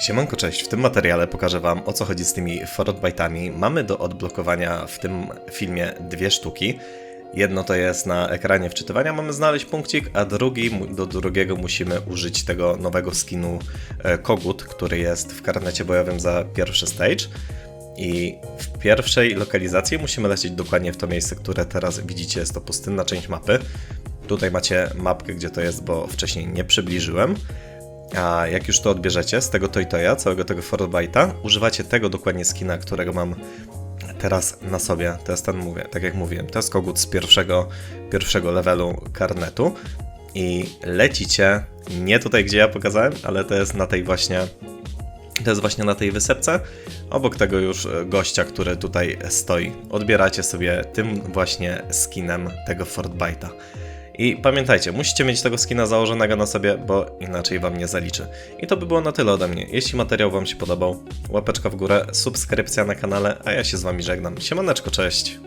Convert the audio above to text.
Siemanko, cześć. W tym materiale pokażę Wam o co chodzi z tymi Fortbyte'ami. Mamy do odblokowania w tym filmie dwie sztuki. Jedno to jest na ekranie wczytywania, mamy znaleźć punkcik, a drugi, do drugiego musimy użyć tego nowego skinu e, Kogut, który jest w karnecie bojowym za pierwszy stage. I w pierwszej lokalizacji musimy lecieć dokładnie w to miejsce, które teraz widzicie. Jest to pustynna część mapy. Tutaj macie mapkę, gdzie to jest, bo wcześniej nie przybliżyłem. A jak już to odbierzecie z tego Toytoya, całego tego Fortbyte'a, używacie tego dokładnie skina, którego mam teraz na sobie. To jest ten, mówię, tak jak mówiłem, to jest kogut z pierwszego, pierwszego levelu karnetu. I lecicie nie tutaj, gdzie ja pokazałem, ale to jest na tej właśnie to jest właśnie na tej wysepce, obok tego już gościa, który tutaj stoi. Odbieracie sobie tym właśnie skinem tego Fortbyte'a. I pamiętajcie, musicie mieć tego skina założonego na sobie, bo inaczej wam nie zaliczy. I to by było na tyle ode mnie. Jeśli materiał wam się podobał, łapeczka w górę, subskrypcja na kanale, a ja się z wami żegnam. Siemaneczko, cześć!